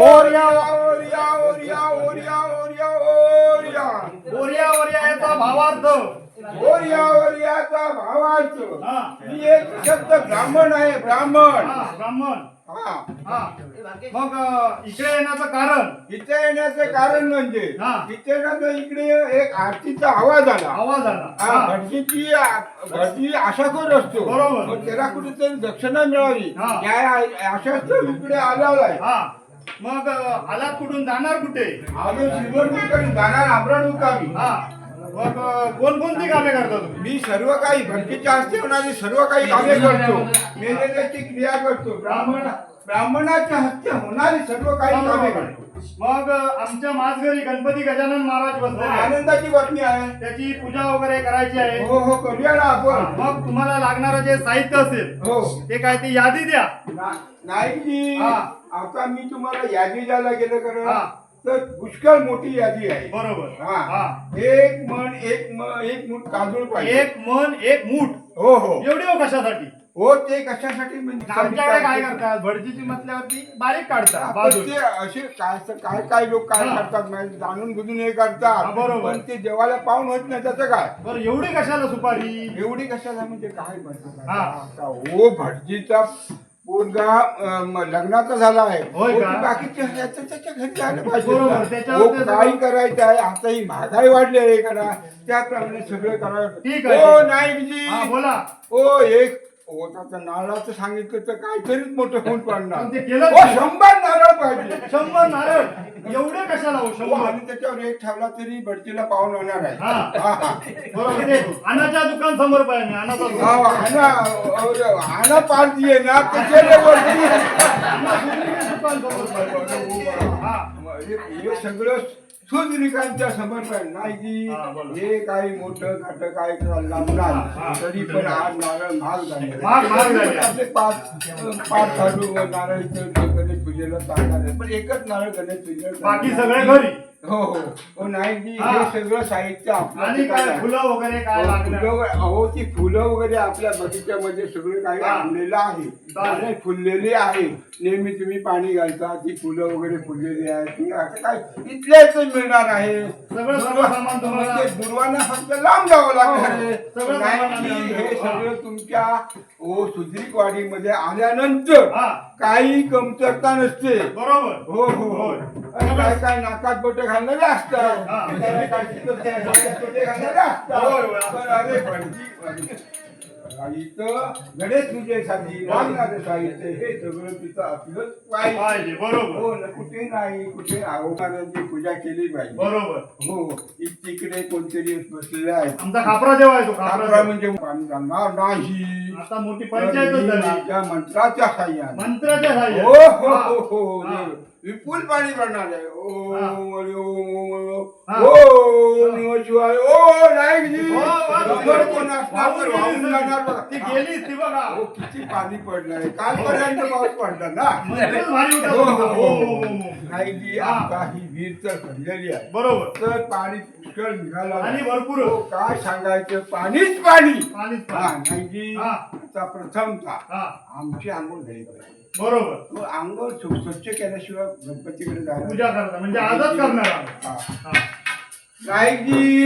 ओरिया ओरिया ओरिया ओरिया ओरिया ओरिया. ओरिया ओरिया याचा भावार्थ. ओरिया ओरियाचा भावार्थ. हा. मी एक शब्द ब्राह्मण आहे ब्राह्मण. हा ब्राह्मण. हा. हा. मग अ, इकडे येण्याचं कारण? इथे येण्याचं कारण म्हणजे हा. इथे ना तर इकडे एक आरतीचा आवाज आला. आवाज आला. हा, हा. भटजीची भटजी आशाखोर असतो. बरोबर. मग त्याला कुठेतरी दक्षिणा मिळावी. हा. या आशाच इकडे आलेला आहे. हा. मग अ, आलात कुठून? जाणार कुठे? आलो शिवणमुखारी जाणार आमरण मुकामी. हा. मग कोणकोणती कामे करता तुम्ही? मी सर्व काही भटकीच्या हस्ते होणारी सर्व काही कामे करतो. मेलेल्याची क्रिया करतो. ब्राह्मण ब्राह्मणाच्या हस्ते होणारी सर्व काही कामे करतो. मग आमच्या माझघरी गणपती गजानन महाराज आहेत. आनंदाची बातमी आहे. त्याची पूजा वगैरे करायची आहे. हो हो करूया ना आपण मग तुम्हाला लागणारं जे साहित्य असेल हो. ते काय ती यादी द्या. ना- नाईकजी. हा. आता मी तुम्हाला यादी द्यायला गेलं हा. करा तर पुष्कळ मोठी यादी आहे. बरोबर. हा. हा. एक मन एक म- एक मूठ तांदूळ पाहिजे. एक मन एक मूठ. हो हो. एवढी हो कशासाठी? हो ते कशासाठी म्हणजे आमच्याकडे काय करतात? भटजीची म्हटल्यावरती बारीक काढतात आपण ते असे काय काय काय लोक काय हा. करतात माहिती? जाणून बुजून हे हा, करतात बरोबर. पण ते देवाला पाहून होत नाही त्याचं काय? बरं एवढी कशाला सुपारी? एवढी कशाला म्हणजे काय म्हणतात हा. आता ओ भटजीचा अं, लग्नाचा झाला आहे होय हो, का? ती बाकीचे ह्याचं त्याच्या घरी झालं बरोबर. त्याच्यावर हो, करायचं आहे आता ही महागाई वाढली आहे करा त्याप्रमाणे सगळं करावं ठीक आहे, हो ठीक आहे. नाईकजी हा बोला ओ एक नारळाचं सांगितलं तर काहीतरीच मोठं होऊन पडणार. पण ते केलं हो शंभर नारळ पाहिजे. शंभर नारळ. एवढे कशाला हो हो, शंभर? आणि त्याच्यावर एक ठेवला तरी भटजीला पाहून होणार आहे. हा. हा, हा. बरोबर ते अनाच्या दुकान समोर पाहिजे अनाचा हा, दुकान पार्टी आहे ना त्याच्यावरती. दुकान समोर पाहिजे हा. हे हे सगळं सुदरिकांच्या समर्पण नाही की हा. हे काही मोठं खाट काय लागणार तरी पण आज नारळ महाग झाले महाग- महाग झाले. आपले पाच पाच झाडू नारळ इथं गणेश पूजेला चालणार आहे पण एकच नारळ गणेश पूजेला बाकी चालणार सगळे. घरी हो हो. हो नाही की हा. हे. सगळं साहित्य आपल्या आणि काय आहे. फुलं वगैरे काय हो, लागणार? फुलं वगैरे- अहो ती फुलं वगैरे आपल्या बगीच्यामध्ये सगळं काही हा. आणलेलं आहे. चालेल. आणि फुललेली आहे. नेहमी तुम्ही पाणी घालता ती फुलं वगैरे फुललेली आहे ती आता काय? इथल्या इथं मिळणार आहे. सगळं सर्व सामान तुम्हाला- म्हणजे दुर्वांना फक्त लांब जावं लागणार. आहे हो, सगळं नाही सामान की आम्ही हे आणतो. सगळं तुमच्या ओ सुद्रिकवाडीमध्ये आल्यानंतर हा. काही कमतरता नसते. बरोबर. हो हो हो. काय काय नाकात बोटे घालणारे असतात. हा. काय काय तिथं ते डोक्यात बोटे घालणारे असतात. होय, होय. पण अरे भटजी इथं गणेश पूजेसाठी लागणारे साहित्य हे सगळं तिथं आपलं पाहिजे. पाहिजे बरोबर. हो ना कुठे नाही कुठे अवघणाऱ्यांची पूजा केली पाहिजे. बरोबर. हो तिकडे कोणतरी बसलेले आहेत. आमचा खापरा देव आहे तो खापरा. म्हणजे पाणी जाणार नाही. आता मोठी माझ्या मंत्राच्या साह्याने. मंत्राच्या साह्याने. हो हो हा. हो વિપુલ પાણી ભરનાર છે? ઓમ ઓમ ઓમ શિવાય ઓ નાયકજી ખબર કો નાસ્તા પર વાઉન લાગનાર ती गेली ती पाणी पडलंय काल पर्यंत पाऊस पडला ना हो, हो. हो, हो, हो. हा. आता ही विहीर तर भरलेली आहे बरोबर तर पाणी पुष्कळ निघाला आणि. भरपूर हो, काय सांगायचं पाणीच पाणी पाणीच हा पाणी. हा. आता प्रथमता हा आमची आंघोळ झाली पाहिजे बरोबर तो अंग स्व- स्वच्छ केल्याशिवाय गणपतीकडे जायला पूजा करता म्हणजे आजच करणार आम्ही. हा. हा.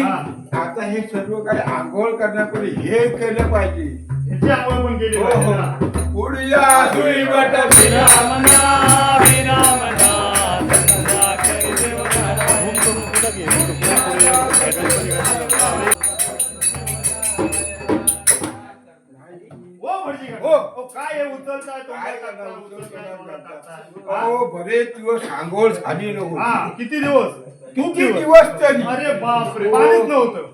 हा. आता हे सर्व काही आंघोळ करण्यापूर्वी हे केलं पाहिजे ह्याची आंघोळ पण केली हो पाहिजे हो ना. सुई हो अहो बरेच दिवस आंघोळ झाली हा नव्हती किती दिवस? खूप किती दिवस? तरी. अरे बापरे पाणीच नव्हतं.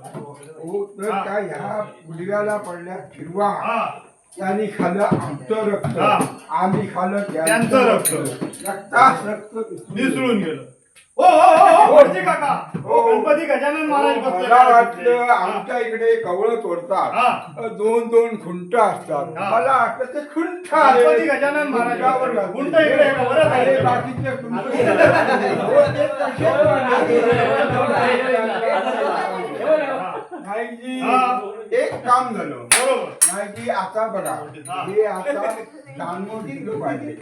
हो तर हा. काय ह्या गुडघ्याला पडल्या फिरवा हा. त्यांनी खाल्लं आमचं रक्त. हा. आम्ही खाल्लं त्यांचं रक्त. रक्तास रक्त मिसळून गेलं. ओ हो हो हो भटजी काका. गणपती गजानन महाराज बसलेले मला आहेत वाटलं तिथे. आमच्या इकडे कवळ तोडतात हा. दोन दोन खुंट असतात हा. मला वाटलं ते खुंट आहे. गणपती गजानन महाराज खुंटावर घातले. खुंट इकडे आहे, वरच आहे. अरे, बाकीचे खुंट हो, ते तसे नाईकजी हा. एक काम झालं बरोबर नाईकजी आता बघा हा. आता घेतलं पाहिजे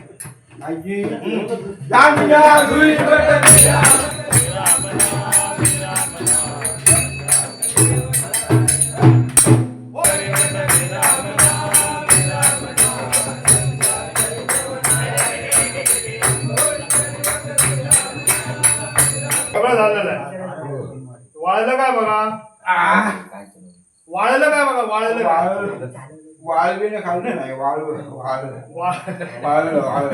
आजी वाळवीने खाल्लं नाही वाळ वाळ. वा- वाळ वाळ.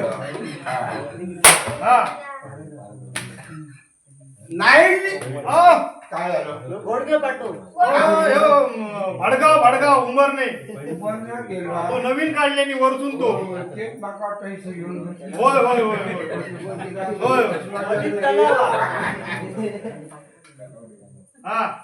हा. नाही काय झालं? घोडके केला. तो नवीन काढल्यानी वरतून तो. बसले. होय होय होय. होय. होय. हा.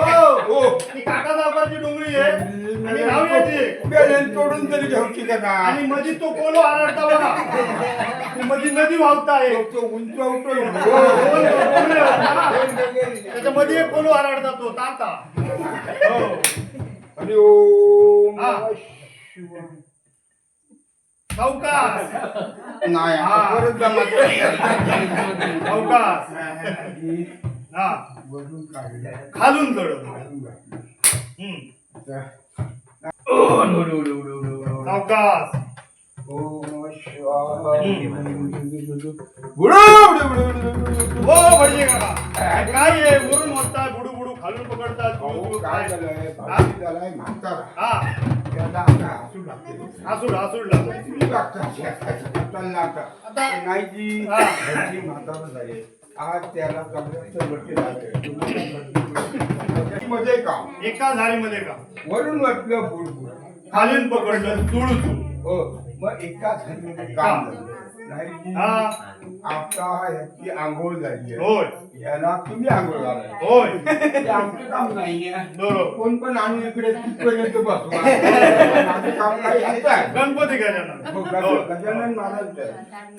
हा. हो. ती काका साहेबांची डोंगरी आहे. आणि नाव याची बेलन तोडून तरी घ्यायची का ना? आणि मधी तो कोलो आरडता बघा. ती मधी नदी वाहता आहे. तो- तो उंच उठतो त्याच्या मध्ये एक कोलो आरडता तो ताता हो. आणि ओम हा. नमः शिवाय. सावकाश नाही. हा. आता परत. सावकाश हा वरून काढलं. खालून चढ काढून टाकलं. हम्म. ओ, no, no, no, no, no, no. सावकाश ओम नमः शिवाय. बुडू, बुडू, बुडू, बुडू, बुडू. हो म्हणजे काका काय आहे वरून होता बुडू खालून पकडतात काय झालंय भाजी झालाय म्हातारा हा त्याला आता हसू लागते हासूड हासूड लागतो. आता- नाही जी हा. म्हातारा झाली आज त्याला. मध्ये काम एका झाडीमध्ये का? वरून वाटलं बुडबुड. खालीन पकडलं तुळू हो मग एका झाडीमध्ये काम झालं. हा. आता याची आंघोळ झाली आहे. होय. याला तुम्ही आंघोळ घालाय होय. ते आमचं काम नाहीये बरोबर. कोण पण आणून इकडे तिथपर्यंत बसवा माझं काम काही ह्याचं आहे. गणपती गजानन. हो, होय. गज- गजानन महाराज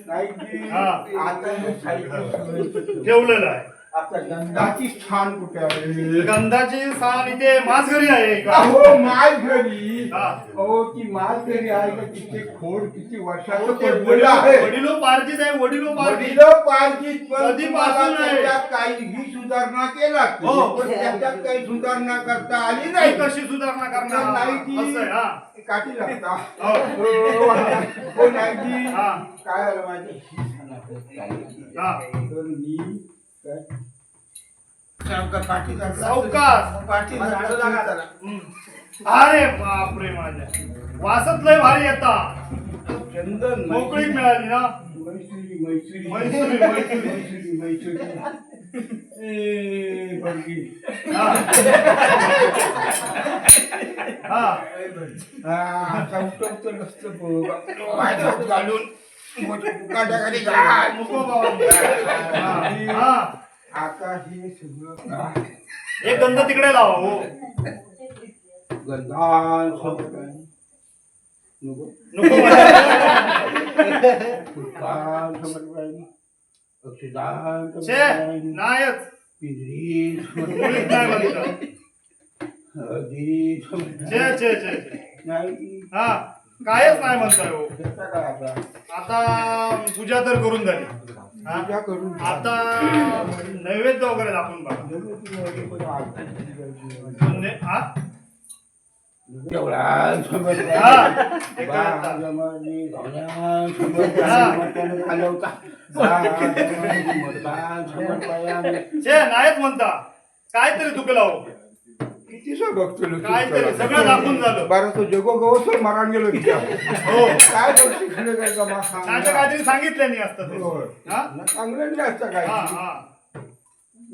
नाही की हा. आता हे साहित्य ठेवलेलं आहे. आता गंधाची स्थान कुठे आहे गंधाची स्थान इथे माझघरी आहे इकडं. अहो माल घरी हा. ती माल घरी आहे का तिथे खोड किती वर्षाचं ते पडलेलं आहे वडिलो पार्जित आहे वडिलो पार्जित वडील पार्जित पण कधीपासून. त्याच्यात काहीही सुधारणा केला हो. पण त्याच्यात काही सुधारणा करता आली नाही कशी सुधारणा करणार नाही ती असं आहे हा काठी लागता हो. हो नाही हा. काय झालं माझी ही हा. तर मी सावकार. अरे बापरे माझ्या. वासत लय भारी येता चंदन मोकळी मिळाली ना? मैसुरी मैसुरी मैसुरी, मैसुरी मैसुरी ए बरगी हा. हा. हा बघ. पायदात घालून. काट्याखाली घाल. नको बाबा हा, हा आता हे सगळं एक गंध तिकडे लावा हो गंधान सगळं नको नको मला. फुलपान समर्पण अक्षदान छे समर्पण नायच पिंजरी मुळीच नाही म्हणतं. हळदी छे समर्पण छे छे छे. नाही हा कायच नाही म्हणताय हो आता आता पूजा तर करून झाली हा? पूजा करून आता नैवेद्य वगैरे दाखवून बघा हा? हा. ते काय. छे नाहीच म्हणता काहीतरी चुकला हो बघतो काहीतरी सगळं दाखवून झालं बरं तो जगो गवसर गेलो हो काय बघतो खरं काय का मा सांग. नाहीतर काहीतरी सांगितलं नाही असतं ते. होय. हा? ना चांगलं नाही असतं काय हा हा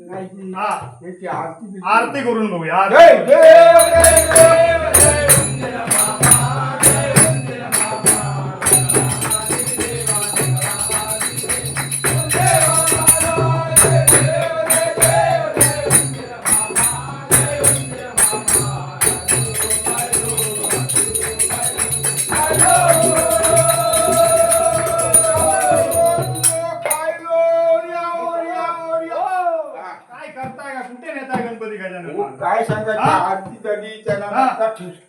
नाही. हा याची आरती बिरती. आरती करून बघूया जय जय. झाली त्याला हा. आता ठेस-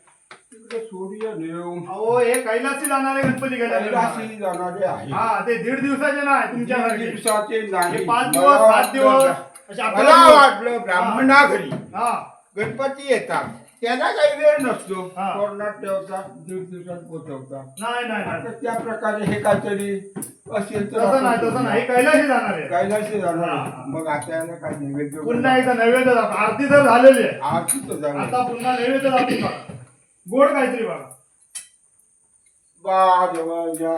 तिकडे सूर्य देव अहो हे कैलासी जाणारे गणपती कैलासी गेले जाणारे आहे हा ते दीड दिवसाचे नाही तुमच्या घरी. दिवसाचे नाही. हे पाच मला दिवस सात वाटलं- दिवस असे अकरा मला दिवस. वाटलं ब्राह्मणा घरी. हा. गणपती येतात. त्याला काही वेळ नसतो. हा. कोरोनात ठेवतात दीड दिवसात पोहोचवतात नाही नाही नाही. आता त्या प्रकारे हे काहीतरी असेल तर तसं नाही तसं नाही. हे कैलाशी जाणार आहे. कैलाशी जाणार हा. मग आता याला काय नैवेद्य पुन्हा एकदा नैवेद्य आरती तर झालेली आहे. आरती तर जाणार आता पुन्हा नैवेद्य दाखवून बघा गोड काहीतरी बघा. बा जा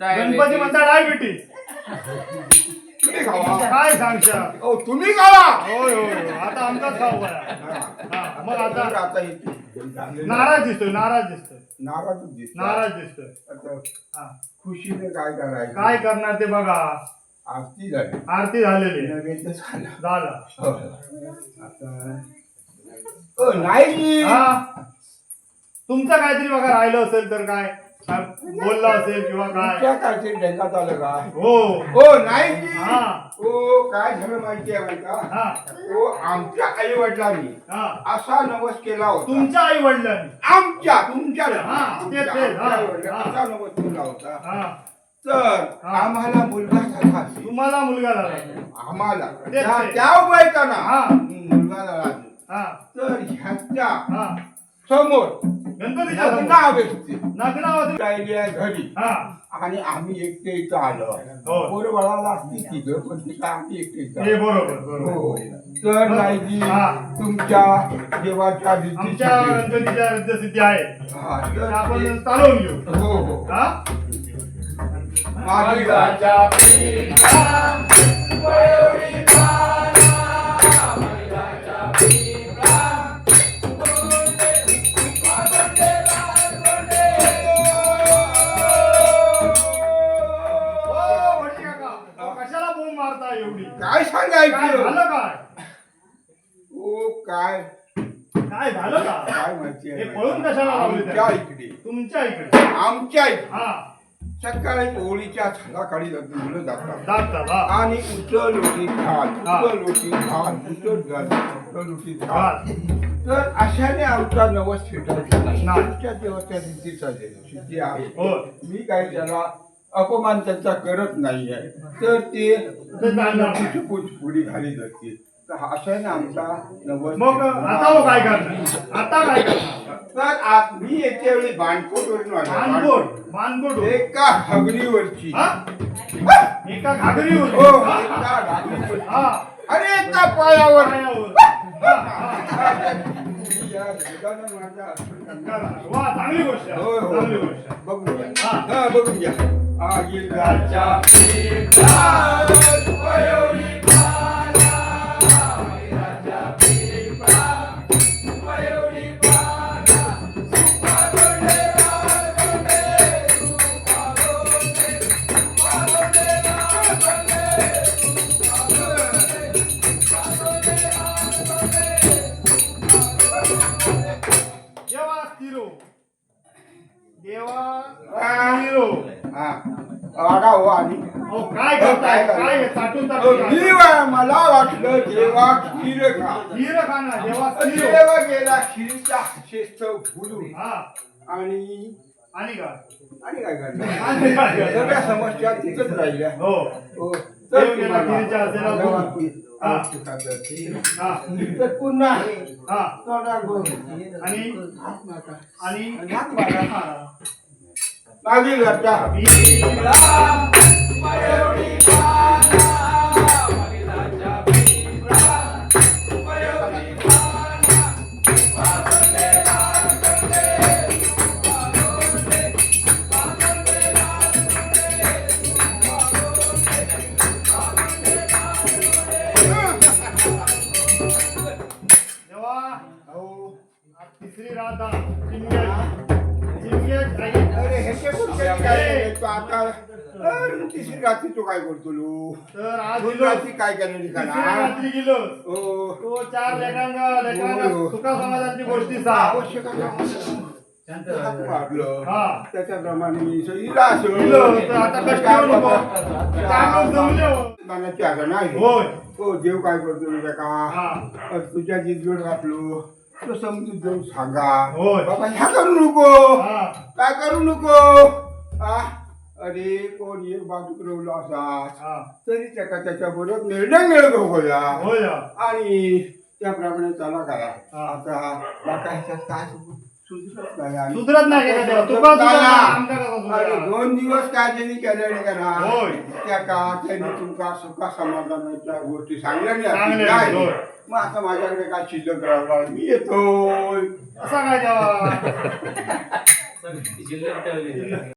गणपती म्हणता डायबिटीस तुम्ही खावा काय सांगशा ओ तुम्ही खावा होय होय होय. आता आमचाच खाऊ हा, मग आता तर आता नाराज दिसतोय नाराज दिसतोय. नाराज नाराज दिसतोय. आता हा. खुशीने काय करायचं? काय करणार ते बघा. आरती झाली. आरती झालेली. आहे. नैवेद्य झाला. झालं. हो. आता ओ नाही हा. तुमचं काहीतरी बघा राहिलं असेल तर काय? काय बोलला असेल किंवा काय? तुमच्या काहीतरी डेंगात आलं का? हो. ओ नाही हा. ओ काय झालं माहिती आहे का? हा. ओ आमच्या आई वडिलांनी हा. असा नवस केला होता. तुमच्या आई वडिलांनी आमच्या तुमच्या. हा, हा, हा. असा नवस केला होता. हा. तर हा. आम्हाला मुलगा झाला. तुम्हाला मुलगा झाला आम्हाला त्या. त्या हा. मुलगा झाला. हा तर ह्याच्या हा समोर घरी हा आणि आम्ही एकटे इथं आलो हो. पोरबाळाला असती तिथं पण तिथं आम्ही एकटे हे. बरोबर बरोबर हो. तर नाईजी हा. तुमच्या देवाच्या गणपतीच्या आहे हा, आपण चालवून घेऊ हो हो कशाला बोंब मारता एवढी? काय काय सांगायचं झालं काय? ओ काय? काय झालं का? काय माहिती हे पळून कशाला लावले आमच्या त्याला? इकडे. तुमच्या इकडे? आमच्या इकडे. हा. सकाळी होळीच्या झाडाखाली मुलं जातात हा आणि उचल लोटी घाल हा. उचल लोटी घाल उचल घाल उचल लोटी घाल. तर अशाने आमचा नवस फेटायचा नाही नाही. तुमच्या देवाच्या रीतीचा सिद्धी आहे हो. मी काही त्याला अपमान त्यांचा करत नाही आहे तर ते. पुढी घाली जाते तर अशाने आमचा नवस मग आता हो काय करणार आता काय करणार तर मी येत्या वेळी मानकोट मानकोट एका हगरीवरची हा एका घागरी हो एका घागरीवरची. हा अरे एका पायावर पायावर. हा, हा. या जगानं माझ्या असं करा. वा चांगली गोष्ट आहे. चांगली गोष्ट आहे. बघून घ्या. हा. हा, बघून घ्या आगील हा आडा हो आधी अहो काय करताय काय हे चाटून हो, चाटून मी काय? वा- मला वाटलं देवा खीर खा खीर खाना देवा स्थिरो देवा गेला खीरचा शिस्त भुलून हा आणि आणि काय आणि काय करणार आणि काय करणार? सगळ्या समस्या तिथंच राहिल्या हो हो देव गेला खीरच्या हातेला देवा भुलून. खीर- हा. खीर. हा तर पुन्हा हा तोंडात. आणि हात मारा. आणि हात मारा. हा. நதி கட்டா तिसरी रात्री तू काय करतो तर आज दोन गेलो रात्री काय तिसऱ्या रात्री गेलो हो तो चार लेकरांना हो. सुका गोष्टी सांग आवश्यक आहे. हात मारलं हा त्याच्याप्रमाणे मी इला असलो. गेलो तर आता कष्ट घेऊ नको जमले हो. मनाची आगा नाही होय हो देव काय करतो तुझ्या का हा तुझ्या जिजवड घातलो तो समजून देऊन सांगा होय. बाबा ह्या करू नको हा काय करू नको अरे कोण एक बाजूक रवलो असा. हा. तरी त्याचा त्याच्या बरोबर निर्णय मिळत होया. होय. हा. आणि त्याप्रमाणे चला करा हा. आता बाका ह्याच्यात काय नाही सुधरत नाही दोन दिवस काय त्यांनी केलेले करा होय. त्या का त्यांनी तुमका सुखा समाधानाच्या गोष्टी सांगल्या नाही? होय. मग आता माझ्याकडे काय शिल्लक राहणार? मी येतो असा काय